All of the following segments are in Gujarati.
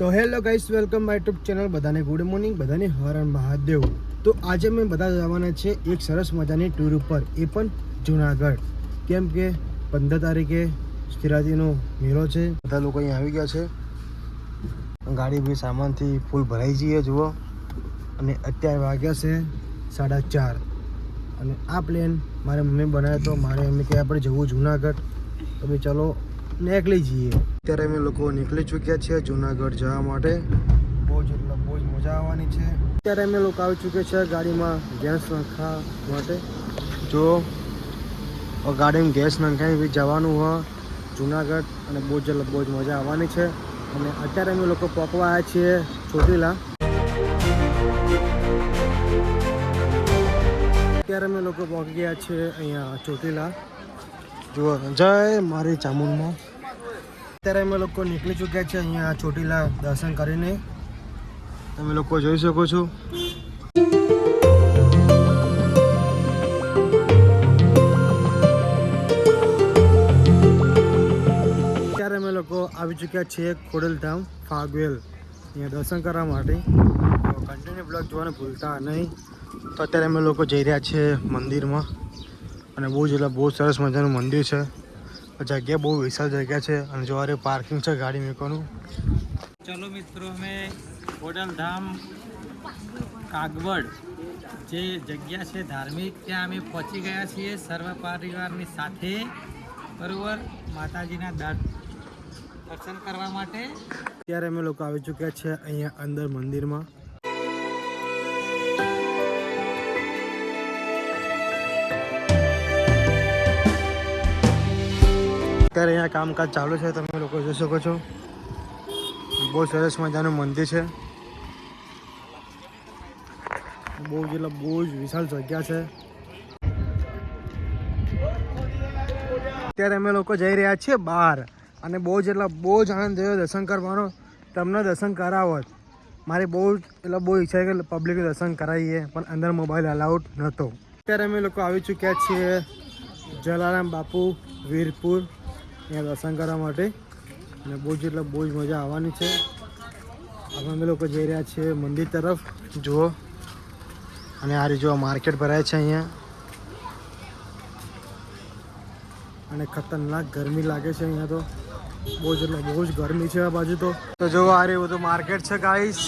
તો hello guys welcome my YouTube channel બધાને ગુડ મોર્નિંગ બધાને હર હર મહાદેવ. તો આજે અમે બધા જવાના છે એક સરસ મજાની ટૂર ઉપર, એ પણ જુનાગઢ. કેમ કે પંદર તારીખે સ્થિરાજીનો મેળો છે. બધા લોકો અહીંયા આવી ગયા છે. ગાડી બી સામાનથી ફૂલ ભરાઈ જઈએ, જુઓ. અને અત્યારે વાગ્યા છે સાડા ચાર. અને આ પ્લેન મારે મમ્મી બનાવ્યો તો મારે એમ કે આપણે જવું જુનાગઢ. તો ભાઈ ચલો નીકળી જઈએ. અત્યારે અમે લોકો નીકળી ચૂક્યા છીએ જુનાગઢ જવા માટે. બહુ જ એટલે બહુ જ મજા આવવાની છે. અત્યારે અમે લોકો આવી ચૂક્યા છે ગાડીમાં ગેસ નાખવા માટે. જો ગાડીમાં ગેસ નાખાઈ બી જવાનું હોય, જુનાગઢ, અને બહુ જ એટલે બહુ જ મજા આવવાની છે. અને અત્યારે અમે લોકો પકવા આવ્યા છીએ ચોટીલા. અત્યારે અમે લોકો પહોંચી ગયા છીએ અહીંયા ચોટીલા. જુઓ, જય મારી ચામુંડમાં. અત્યારે અમે લોકો નીકળી ચૂક્યા છે અહીંયા ચોટીલા દર્શન કરીને. તમે લોકો જોઈ શકો છો. અત્યારે અમે લોકો આવી ચૂક્યા છીએ ખોડલધામ ફાગવેલ. અહીંયા દર્શન કરવા માટે. કન્ટિન્યુ બ્લોગ જોવાનું ભૂલતા નહીં. તો અત્યારે અમે લોકો જઈ રહ્યા છીએ મંદિરમાં. અને બહુ જ એટલે બહુ સરસ મજાનું મંદિર છે. જગ્યા બહુ વિશાળ જગ્યા છે અને જોવારે પાર્કિંગ છે ગાડી મૂકવાનું. ચલો મિત્રો અમે ધામ કાગવડ જે જગ્યા છે ધાર્મિક ત્યાં અમે પહોંચી ગયા છીએ સર્વ પરિવારની સાથે બરોબર? માતાજીના દર- દર્શન કરવા માટે. અત્યારે અમે લોકો આવી ચૂક્યા છે અહીંયા અંદર મંદિરમાં. અત્યારે અહીંયા કામકાજ ચાલુ છે, તમે લોકો જોઈ શકો છો. બહુ સરસ મજાનું મંદિર છે. બહુ જ એટલે બહુ જ વિશાળ જગ્યા છે. અત્યારે અમે લોકો જઈ રહ્યા છીએ બહાર અને બહુ જ એટલે બહુ જ આનંદ થયો દર્શન કરવાનો. તમને દર્શન કરાવત. મારી બહુ એટલે બહુ ઈચ્છા કે પબ્લિક દર્શન કરાવીએ, પણ અંદર મોબાઈલ અલાઉડ નહોતો અત્યારે અમે લોકો આવી ચૂક્યા છીએ જલારામ બાપુ, વીરપુર. અહીંયા દર્શન કરવા માટે. અને બહુ જ એટલે બહુ જ મજા આવવાની છે. હવે અમે લોકો જઈ રહ્યા છીએ મંદિર તરફ. જુઓ. અને આ જો માર્કેટ ભરાય છે અહીંયા. અને ખતરનાક ગરમી લાગે છે અહીંયા તો. બહુ જ એટલે બહુ જ ગરમી છે આ બાજુ તો. તો જો આ રહ્યું બધું માર્કેટ છે ગાઈસ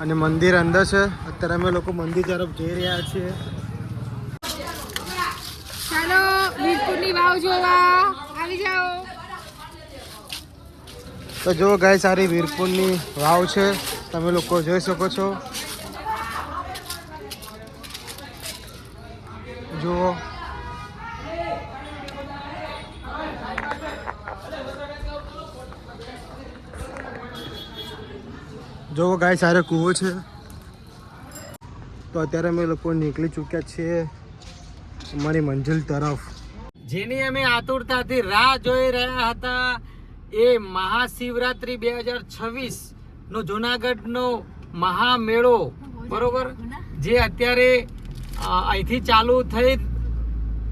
અને મંદિર અંદર છે. અત્યારે અમે લોકો મંદિર તરફ જઈ રહ્યા છીએ. ચાલો જાઓ. તો જો ગાય સારી વીરપુરની વાવ છે. તમે લોકો જોઈ શકો છો. જુઓ. જો ગાય સારો કૂવો છે. તો અત્યારે અમે લોકો નીકળી ચૂક્યા છીએ અમારી મંજિલ તરફ. જેની અમે આતુરતાથી રાહ જોઈ રહ્યા હતા એ મહાશિવરાત્રી બે હજાર છવ્વીસ નો જુનાગઢનો મહામેળો. બરોબર? જે અત્યારે અહીંથી ચાલુ થઈ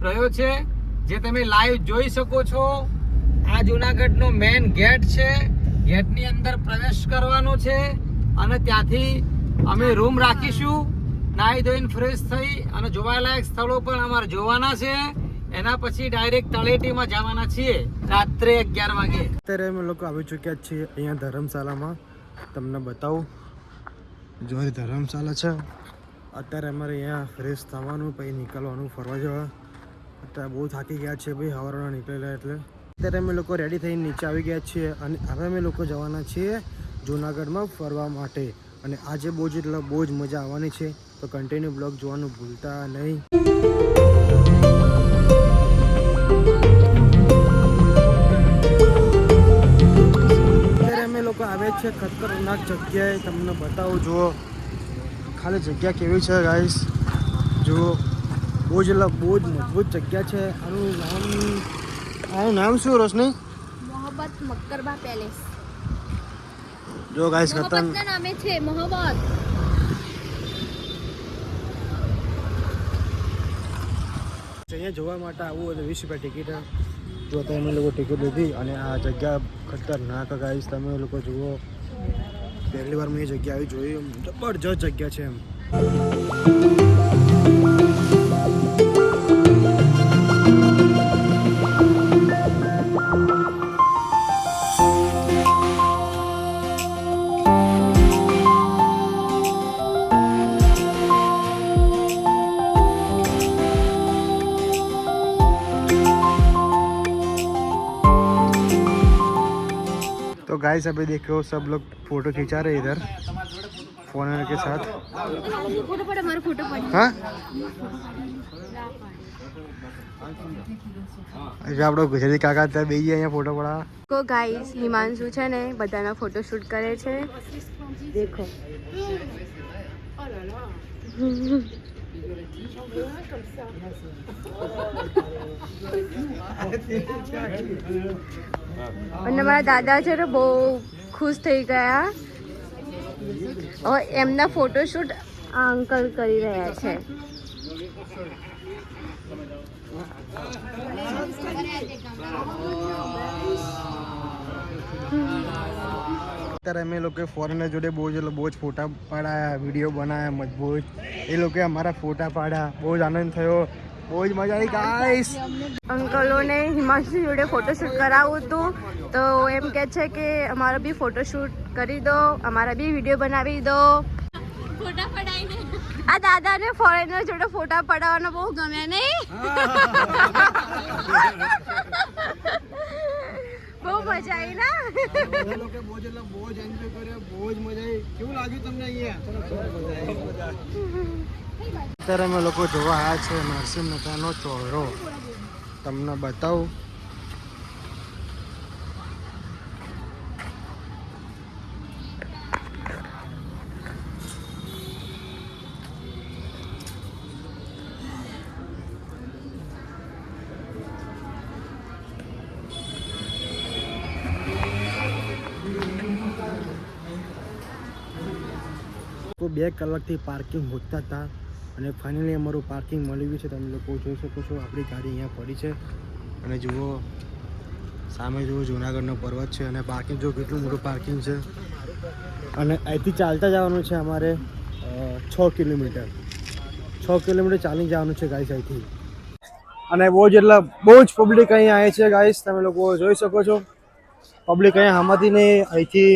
રહ્યો છે. જે તમે લાઈવ જોઈ શકો છો. આ જુનાગઢનો મેન ગેટ છે. ગેટની અંદર પ્રવેશ કરવાનો છે. અને ત્યાંથી અમે રૂમ રાખીશું. નાહી ધોઈને ફ્રેશ થઈ અને જોવાલાયક સ્થળો પણ અમારે જોવાના છે. એના પછી ડાયરેક્ટ તળેટીમાં જવાના છીએ રાત્રે અગિયાર વાગે. અત્યારે અમે લોકો આવી ચૂક્યા છીએ અહીંયા ધર્મશાળામાં. તમને બતાવું. જો ધર્મશાલા છે. અત્યારે અમારે અહીંયા ફ્રેશ થવાનું, પછી નીકળવાનું, ફરવા જવા. અત્યારે બહુ થાકી ગયા છે ભાઈ હવારોના નીકળેલા એટલે. અત્યારે અમે લોકો રેડી થઈને નીચે આવી ગયા છીએ અને હવે અમે લોકો જવાના છીએ જૂનાગઢમાં ફરવા માટે. અને આજે બહુ જ એટલે બહુ જ મજા આવવાની છે. તો કન્ટિન્યુ બ્લોગ જોવાનું ભૂલતા નહીં. ખતરનાક જગ્યાએ તમને બતાવું જુઓ. ખાલી જગ્યા કેવી છે ગાઈસ જુઓ. બહુ જ એટલે બહુ જ મજબૂત જગ્યા છે. આનું નામ આનું નામ શું રોશની? મોહબ્બત મક્કરબા પેલેસ. જો ગાઈસ ખતર નામે છે મોહબ્બત અહીંયા જોવા માટે આવું તો વીસ રૂપિયા ટિકિટ જો તમે લોકો ટિકિટ લીધી અને આ જગ્યા ખતરનાક ગાઈસ તમે લોકો જુઓ. પહેલી વાર મેં એ જગ્યા આવી જોઈ. જબરજસ્ત જગ્યા છે એમ. तो गाइस अभी देखो सब लोग फोटो खिंचा रहे इधर फोन के साथ ફોટો પડે મારો ફોટો પડે હા એટલે આપણો ગુજરાતી કાકા ત્યાં બે અહીંયા ફોટો પડાવવા કો ગાઈસ હિમાંશુ છે ને બધાના ફોટો શૂટ કરે છે દેખો અને મારા દાદા છે ને બહુ ખુશ થઈ ગયા. એમના ફોટોશૂટ આ અંકલ કરી રહ્યા છે. અત્યારે અમે લોકો ફોરેનર જોડે બહુ જ બહુ જ ફોટા પાડ્યા વીડિયો બનાવ્યા મજબૂત. એ લોકોએ અમારા ફોટા પાડ્યા, બહુ જ આનંદ થયો. બહુ જ મજા આવી ગાઈસ અંકલોને હિમાંશુ જોડે ફોટોશૂટ કરાવવું હતું. તો એમ કે છે કે અમારો બી ફોટોશૂટ કરી દો અમારા બી વીડિયો બનાવી દો. આ દાદાને ફોરેનર જોડે ફોટા પડાવવાનો બહુ ગમે નહીં? બહુ મજા આવી ના? બધા લોકો બહુ એટલે બહુ જ એન્જોય કર્યો બહુ જ મજા આવી. કેવું લાગ્યું તમને અહીંયા? અત્યારે અમે લોકો જોવા આવ્યા છે નરસિંહ મહેતાનો ચોરો તમને બતાવું લોકો બે કલાકથી પાર્કિંગ હોતા હતા અને ફાઇનલી અમારું પાર્કિંગ મળી ગયું છે. તમે લોકો જોઈ શકો છો, આપણી ગાડી અહીંયા પડી છે. અને જુઓ, સામે જુઓ, જુનાગઢનો પર્વત છે અને પાર્કિંગ જુઓ કેટલું મોટું પાર્કિંગ છે. અને અહીંથી ચાલતા જવાનું છે અમારે છ કિલોમીટર. છ કિલોમીટર ચાલી જવાનું છે ગાઈસ અહીંથી. અને બહુ જ એટલે બહુ જ પબ્લિક અહીંયા આવે છે ગાઈસ તમે લોકો જોઈ શકો છો. પબ્લિક અહીંયા આમાંથી ને અહીંથી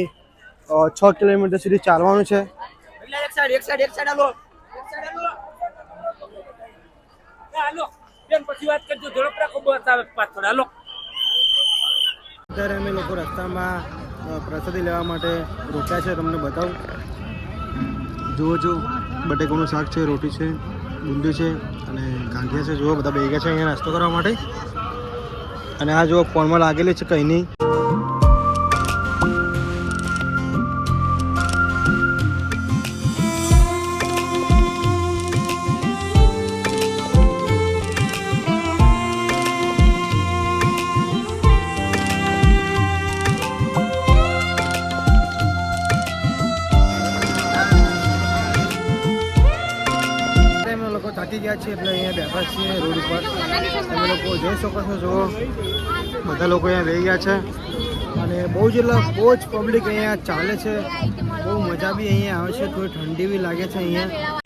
છ કિલોમીટર સુધી ચાલવાનું છે. અત્યારે અમે લોકો રસ્તામાં પ્રસાદી લેવા માટે રોક્યા છે. તમને બતાવું. જુઓ જો બટેકાનું શાક છે, રોટી છે બુંદી છે અને ગાંઠિયા છે. જુઓ, બધા ભેગા છે અહીંયા નાસ્તો કરવા માટે. અને આ જુઓ, ફોનમાં લાગેલી છે કંઈ નહીં. લોકો ગયા છીએ એટલે અહીંયા બેઠા છીએ રોડ ઉપર. તમે લોકો જોઈ શકો છો જો બધા લોકો અહીંયા રહી ગયા છે. અને બહુ જ એટલા બહુ જ પબ્લિક અહીંયા ચાલે છે. બહુ મજા બી અહીંયા આવે છે. થોડી ઠંડી બી લાગે છે અહીંયા.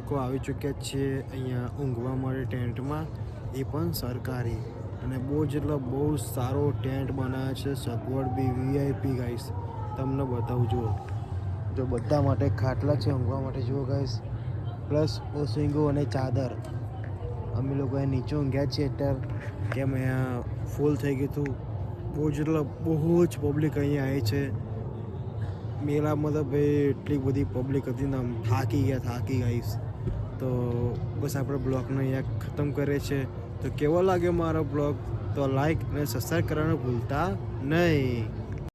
આવી ચૂક્યા છીએ અહીંયા ઊંઘવા માટે ટેન્ટમાં. એ પણ સરકારી. અને બહુ જ એટલે બહુ સારો ટેન્ટ બનાવ્યો છે. સગવડ બી વીઆઈપી ગાઈસ તમને બતાવું, જુઓ. જો બધા માટે ખાટલા છે ઊંઘવા માટે, જુઓ ગાઈસ પ્લસ ઓસિંગો અને ચાદર. અમે લોકો નીચે ઊંઘ્યા છીએ અત્યારે. કેમ અહીંયા ફૂલ થઈ ગયું હતું. બહુ જ એટલે બહુ જ પબ્લિક અહીંયા આવી છે. મેળામાં તો ભાઈ એટલી બધી પબ્લિક હતી ને આમ થાકી ગયા, થાકી ગઈશ તો બસ આપણે બ્લોગને અહીંયા ખતમ કરે છે તો કેવો લાગ્યો મારો બ્લોગ? તો લાઈક અને સબસ્ક્રાઈબ કરવાનું ભૂલતા નહીં.